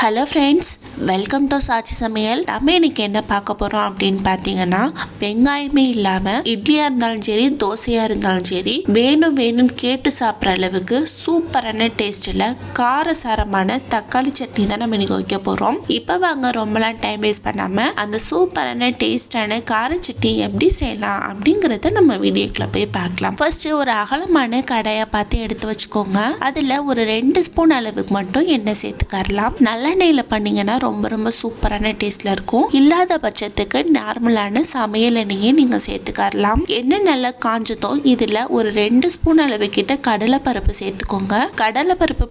Hello friends welcome to சாட்சி சமையல் நம்ம இன்னைக்கு என்ன பார்க்க போகிறோம் அப்படின்னு பார்த்தீங்கன்னா வெங்காயமே இல்லாமல் இட்லியாக இருந்தாலும் சரி தோசையாக இருந்தாலும் சரி வேணும் வேணும்னு கேட்டு சாப்பிட்ற அளவுக்கு சூப்பரான டேஸ்ட்டில் காரசாரமான தக்காளி சட்னி தான் நம்ம இன்னைக்கு வைக்க போகிறோம் இப்போ வாங்க ரொம்பலாம் டைம் வேஸ்ட் பண்ணாமல் அந்த சூப்பரான டேஸ்டான கார சட்னி எப்படி செய்யலாம் அப்படிங்கிறத நம்ம வீடியோக்குள்ள போய் பார்க்கலாம். ஃபர்ஸ்ட் ஒரு அகலமான கடையை பார்த்து எடுத்து வச்சுக்கோங்க. அதில் ஒரு ரெண்டு ஸ்பூன் அளவுக்கு மட்டும் எண்ணெய் சேர்த்துக்கரலாம் நல்லெண்ணெயில் பண்ணீங்கன்னா ரொம்ப ரொம்ப சூப்பரான டேஸ்ட்டில் இருக்கும். இல்லாத பட்சத்துக்கு நார்மலான சமையல் எண்ணெயை நீங்கள் சேர்த்துக்கரலாம். எண்ணெய் நல்லா காஞ்சதோ இதில் ஒரு ரெண்டு ஸ்பூன் அளவு கிட்ட கடலை பருப்பு சேர்த்துக்கோங்க கடலை பருப்பு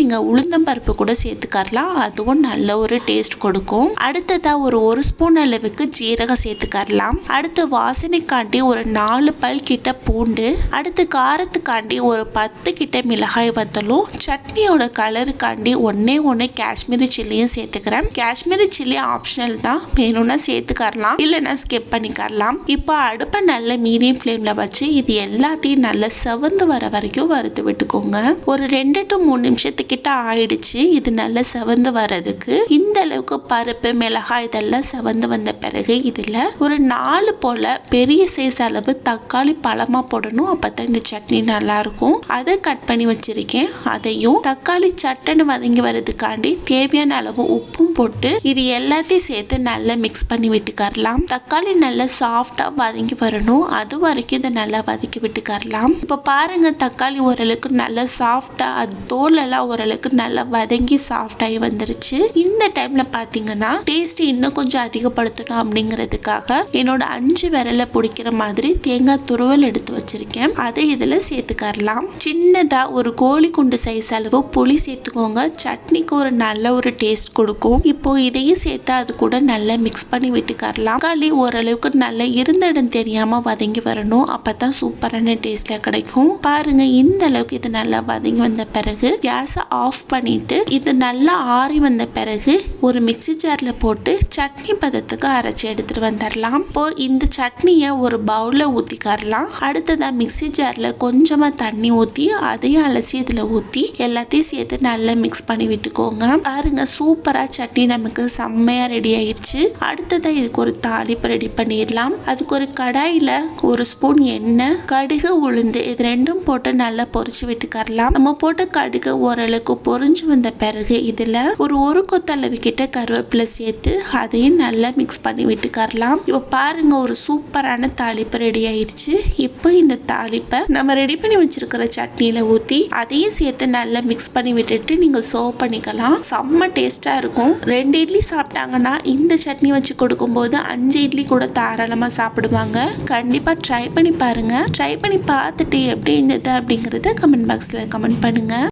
நீங்கள் உளுந்தம் பருப்பு கூட சேர்த்துக்கரலாம். அதுவும் நல்ல ஒரு டேஸ்ட் கொடுக்கும். அடுத்ததாக ஒரு ஒரு ஸ்பூன் அளவுக்கு ஜீரகம் சேர்த்துக்கரலாம். அடுத்து வாசனைக்காண்டி ஒரு நாலு பல் கிட்ட பூண்டு. அடுத்து காரத்துக்காண்டி ஒரு பத்து கிட்ட மிளகாய் வத்தலும். சட்னியோட கலருக்காண்டி ஒன்னே ஒன்று காஷ்மீர் சில்லியும் சேர்த்துக்கிறேன். காஷ்மீரி சில்லி ஆப்ஷனல் தான். வேணும்னா சேர்த்துக்கரலாம். இல்லைன்னா ஸ்கிப் பண்ணிக்கரலாம். இப்போ அடுப்பை நல்ல மீடியம் ஃப்ளேமில் வச்சு இது எல்லாத்தையும் நல்லா செவந்து வர வரைக்கும் வறுத்து விட்டுக்கோங்க. ஒரு ரெண்டு டு மூணு நிமிஷத்துக்கிட்ட ஆயிடுச்சு. இது நல்லா செவந்து வர்றதுக்கு. இந்த அளவுக்கு பருப்பு மிளகாய் இதெல்லாம் செவந்து வந்த பிறகு இதில் ஒரு நாலு போல பெரிய சைஸ் அளவு தக்காளி பழமாக போடணும். அப்போ தான் இந்த சட்னி நல்லாயிருக்கும் அதை கட் பண்ணி வச்சுருக்கேன். அதையும் தக்காளி சட்டன்னு வதங்கி வர்றதுக்காண்டி தேவையான அளவு உப்பும் போட்டு இது எல்லாத்தையும் சேர்த்து நல்லா மிக்ஸ் பண்ணி விட்டுக்கரலாம். தக்காளி நல்லா சாஃப்டாக வதங்கி வரணும். அது வரைக்கும் இதை நல்லா வதக்கி விட்டுக்கரலாம். இப்போ பாருங்க தக்காளி ஓரளவுக்கு நல்லா சாஃப்டாக அது தோலெல்லாம் ஓரளவுக்கு நல்லா வதங்கி சாஃப்டாகி வந்துருச்சு. இந்த டைமில் பார்த்தீங்கன்னா டேஸ்ட் இன்னும் கொஞ்சம் அதிகப்படுத்தணும் அப்படிங்கிறதுக்காக என்னோட அஞ்சு விரலை பிடிக்கிற மாதிரி தேங்காய் துருவல் எடுத்து வச்சிருக்கேன். அதை இதில் சேர்த்துக்கரலாம். சின்னதாக ஒரு கோழி குண்டு சைஸ் அளவு புளி சேர்த்துக்கோங்க. சட்னிக்கு ஒரு நல்ல ஒரு டேஸ்ட் கொடுக்கும். இப்போ இதையும் சேர்த்து அது கூட நல்லா மிக்ஸ் பண்ணி விட்டுக்கரலாம். தக்காளி ஓரளவுக்கு நல்லா இருந்த இடம் தெரியாம வதங்கி வரணும். அப்பதான் சூப்பரான டேஸ்ட்ல கிடைக்கும். பாருங்க இந்த அளவுக்கு இது நல்லா வதங்கி வந்த பிறகு கேஸை ஆஃப் பண்ணிட்டு இது நல்லா ஆறி வந்த பிறகு ஒரு மிக்ஸி ஜார்ல போட்டு சட்னி பதத்துக்கு அரைச்சி எடுத்துட்டு வந்துடலாம் இப்போ இந்த சட்னியை ஒரு பவுல்ல ஊத்திக்கரலாம். அடுத்ததாக மிக்ஸி ஜார்ல கொஞ்சமா தண்ணி ஊத்தி அதையும் அலசி இதுல ஊத்தி எல்லாத்தையும் சேர்த்து நல்லா மிக்ஸ் பண்ணி விட்டுக்கோங்க. பாருங்க சூப்பரா சட்னி நமக்கு செம்மையா ரெடி ஆயிடுச்சு அடுத்ததான் இதுக்கு ஒரு தாளிப்பு ரெடி பண்ணிடலாம். அதுக்கு ஒரு கடாயில ஒரு ஸ்பூன் எண்ணெய் கடுகு உளுந்து இது ரெண்டும் போட்டு நல்லா பொரிச்சு விட்டுக்கரலாம். நம்ம போட்ட கடுகு ஓரளவுக்கு பொரிஞ்சு வந்த பிறகு இதுல ஒரு ஒரு கொத்தளவு கிட்ட கருவேப்பிலை சேர்த்து அதையும் நல்லா மிக்ஸ் பண்ணி விட்டுக்கரலாம். இப்போ பாருங்க ஒரு சூப்பரான தாளிப்பு ரெடி ஆயிடுச்சு இப்போ இந்த தாளிப்பை நம்ம ரெடி பண்ணி வச்சிருக்கிற சட்னியில ஊத்தி அதையும் சேர்த்து நல்லா மிக்ஸ் பண்ணி விட்டுட்டு நீங்க சர்வ் பண்ணிக்கலாம். செம்ம டேஸ்ட்டாக இருக்கும். ரெண்டு இட்லி சாப்பிட்டாங்கன்னா இந்த சட்னி வச்சு கொடுக்கும்போது அஞ்சு இட்லி கூட தாராளமாக சாப்பிடுவாங்க. கண்டிப்பாக ட்ரை பண்ணி பாருங்கள் ட்ரை பண்ணி பார்த்துட்டு எப்படி இருந்தது அப்படிங்கிறத கமெண்ட் பாக்ஸில் கமெண்ட் பண்ணுங்கள்